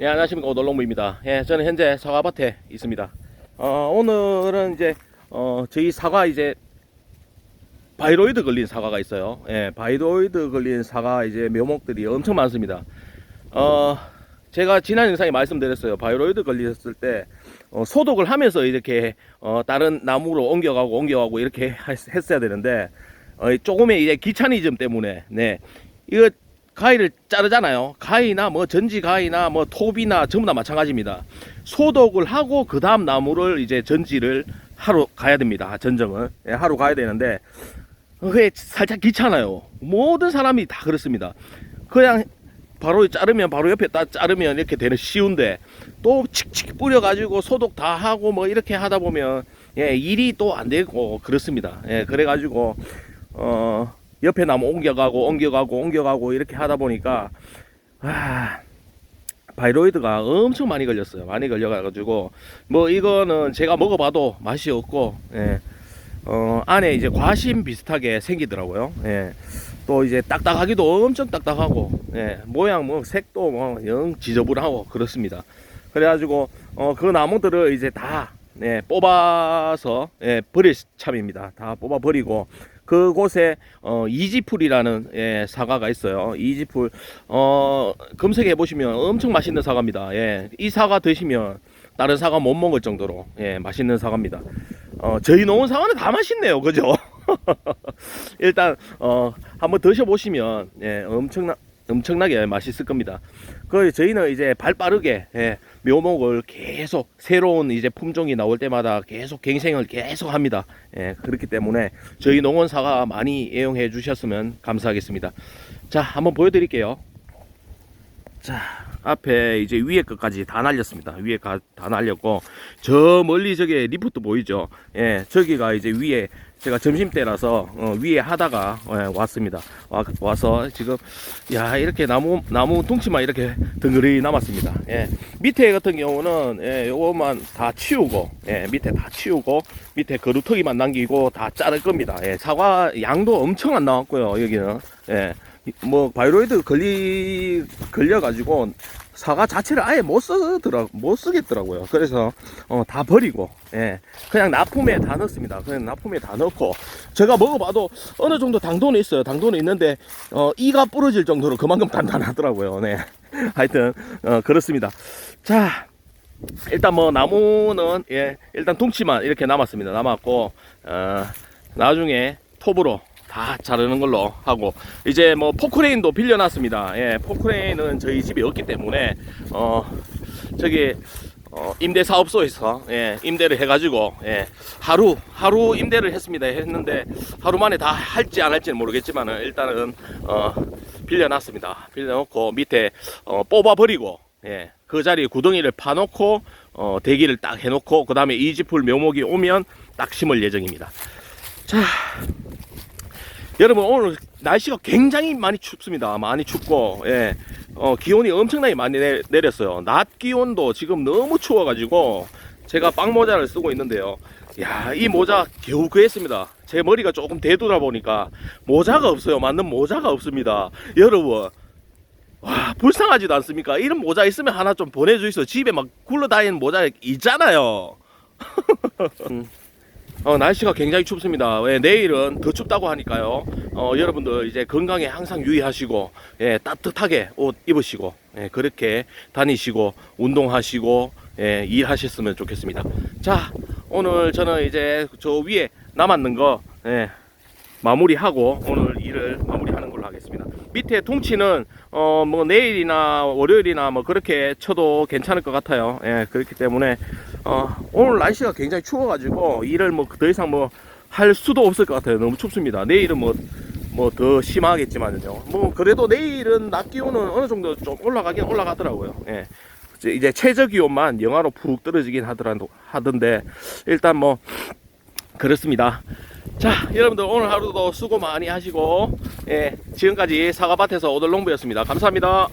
예, 안녕하십니까. 오돌롱부입니다. 예, 저는 현재 사과밭에 있습니다. 어, 오늘은 이제, 어, 저희 사과 이제, 바이로이드 걸린 사과가 있어요. 예, 바이로이드 걸린 사과 이제 묘목들이 엄청 많습니다. 어, 제가 지난 영상에 말씀드렸어요. 바이로이드 걸렸을 때, 어, 소독을 하면서 이렇게, 어, 다른 나무로 옮겨가고 옮겨가고 이렇게 했- 했어야 되는데, 어, 조금의 이제 귀차니즘 때문에, 네. 이거 가위를 자르잖아요. 가위나 뭐 전지 가위나 뭐 톱이나 전부 다 마찬가지입니다. 소독을 하고 그 다음 나무를 이제 전지를 하러 가야 됩니다. 전정을 예, 하러 가야 되는데 그게 살짝 귀찮아요. 모든 사람이 다 그렇습니다. 그냥 바로 자르면 바로 옆에 딱 자르면 이렇게 되는 쉬운데 또 칙칙 뿌려가지고 소독 다 하고 뭐 이렇게 하다 보면 예, 일이 또 안 되고 그렇습니다. 예, 그래가지고 어. 옆에 나무 옮겨가고 옮겨가고 옮겨가고 이렇게 하다 보니까 아, 바이로이드가 엄청 많이 걸렸어요. 많이 걸려가지고 뭐 이거는 제가 먹어봐도 맛이 없고 예. 어, 안에 이제 과심 비슷하게 생기더라고요. 예. 또 이제 딱딱하기도 엄청 딱딱하고 예. 모양 뭐 색도 뭐 영 지저분하고 그렇습니다. 그래가지고 어, 그 나무들을 이제 다 예, 뽑아서 예, 버릴 참입니다. 다 뽑아 버리고 그곳에 어, 이지풀이라는 예, 사과가 있어요. 이지풀 어, 검색해 보시면 엄청 맛있는 사과입니다. 예, 이 사과 드시면 다른 사과 못 먹을 정도로 예, 맛있는 사과입니다. 어, 저희 농원 사과는 다 맛있네요, 그죠? 일단 어, 한번 드셔 보시면 예, 엄청나 엄청나게 맛있을 겁니다. 그 저희는 이제 발 빠르게 예, 묘목을 계속 새로운 이제 품종이 나올 때마다 계속 갱생을 계속 합니다. 예, 그렇기 때문에 저희 농원 사과 많이 애용해 주셨으면 감사하겠습니다. 자, 한번 보여드릴게요. 자, 앞에 이제 위에 것까지 다 날렸습니다. 위에 가, 다 날렸고 저 멀리 저게 리프트 보이죠? 예, 저기가 이제 위에 제가 점심 때라서 어, 위에 하다가 예, 왔습니다. 와, 와서 지금 야 이렇게 나무 나무 둥치만 이렇게 덩그리 남았습니다. 예, 밑에 같은 경우는 예, 요것만 다 치우고 예, 밑에 다 치우고 밑에 거루터기만 남기고 다 자를 겁니다. 예, 사과 양도 엄청 안 나왔고요. 여기는 예, 뭐 바이로이드 걸리 걸려 가지고 사과 자체를 아예 못 쓰더라 못 쓰겠더라고요. 그래서 어, 다 버리고 예 그냥 납품에 다 넣습니다. 그냥 납품에 다 넣고 제가 먹어봐도 어느 정도 당도는 있어요. 당도는 있는데 어, 이가 부러질 정도로 그만큼 단단하더라고요. 네 하여튼 어, 그렇습니다. 자 일단 뭐 나무는 예 일단 둥치만 이렇게 남았습니다. 남았고 어, 나중에 톱으로 다 자르는 걸로 하고 이제 뭐 포크레인도 빌려놨습니다. 예, 포크레인은 저희 집에 없기 때문에 어 저기 어, 임대 사업소에서 예, 임대를 해가지고 예, 하루 하루 임대를 했습니다. 했는데 하루 만에 다 할지 안 할지는 모르겠지만은 일단은 어, 빌려놨습니다. 빌려놓고 밑에 어, 뽑아버리고 예, 그 자리에 구덩이를 파놓고 어, 대기를 딱 해놓고 그 다음에 이지풀 묘목이 오면 딱 심을 예정입니다. 자. 여러분 오늘 날씨가 굉장히 많이 춥습니다. 많이 춥고 예. 어, 기온이 엄청나게 많이 내, 내렸어요. 낮 기온도 지금 너무 추워 가지고 제가 빵 모자를 쓰고 있는데요. 야, 이 모자 겨우 구했습니다. 제 머리가 조금 대두다 보니까 모자가 없어요. 맞는 모자가 없습니다. 여러분, 와, 불쌍하지도 않습니까? 이런 모자 있으면 하나 좀 보내주이소. 집에 막 굴러다니는 모자 있잖아요. 음. 어, 날씨가 굉장히 춥습니다. 예, 내일은 더 춥다고 하니까요. 어, 여러분들 이제 건강에 항상 유의하시고, 예, 따뜻하게 옷 입으시고, 예, 그렇게 다니시고, 운동하시고, 예, 일하셨으면 좋겠습니다. 자, 오늘 저는 이제 저 위에 남았는 거, 예, 마무리하고 오늘 일을 마무리 하겠습니다. 밑에 퉁치는 어 뭐 내일이나 월요일이나 뭐 그렇게 쳐도 괜찮을 것 같아요. 예, 그렇기 때문에 어 오늘 날씨가 굉장히 추워가지고 일을 뭐 더 이상 뭐 할 수도 없을 것 같아요. 너무 춥습니다. 내일은 뭐 뭐더 심하겠지만요. 뭐 그래도 내일은 낮 기온은 어느 정도 좀 올라가긴 올라가더라고요. 예. 이제- 최저 기온만 영하로 푹 떨어지긴 하더라 하던데 일단 뭐 그렇습니다. 자, 여러분들 오늘 하루도 수고 많이 하시고, 예, 지금까지 사과밭에서 오돌농부였습니다. 감사합니다.